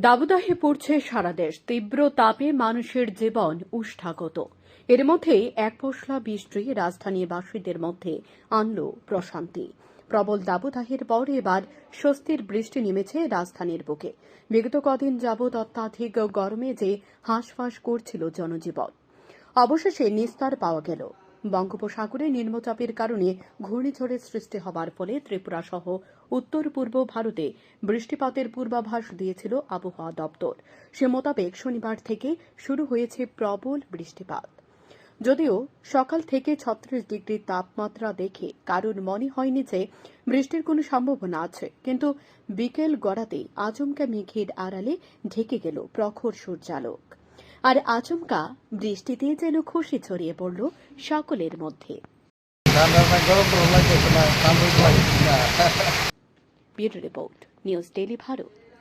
দাবদাহে পড়ছে সারা দেশ, তীব্র তাপে মানুষের জীবন উষ্ঠাগত। এর মধ্যেই এক পশলা বৃষ্টি রাজধানীবাসীদের মধ্যে আনল প্রশান্তি। প্রবল দাবদাহের পর এবার স্বস্তির বৃষ্টি নেমেছে রাজধানীর বুকে। বিগত কদিন যাবৎ অত্যাধিক গরমে যে হাঁসফাঁস করছিল জনজীবন। অবশেষে নিস্তার পাওয়া গেল। বঙ্গোপসাগরে নিম্নচাপের কারণে ঘূর্ণিঝড়ের সৃষ্টি হবার ফলে ত্রিপুরা সহ উত্তর পূর্ব ভারতে বৃষ্টিপাতের পূর্বাভাস দিয়েছিল আবহাওয়া দপ্তর। সে মোতাবেক শনিবার থেকে শুরু হয়েছে প্রবল বৃষ্টিপাত। যদিও সকাল থেকে ছত্রিশ ডিগ্রি তাপমাত্রা দেখে কারোর মনে হয়নি যে বৃষ্টির কোনো সম্ভাবনা আছে, কিন্তু বিকেল গড়াতেই আচমকা মেঘের আড়ালে ঢেকে গেল প্রখর সূর্যালোক। আর আচমকা বৃষ্টিতে যেন খুশি ছড়িয়ে পড়ল সকলের মধ্যে। Report news daily Bharat.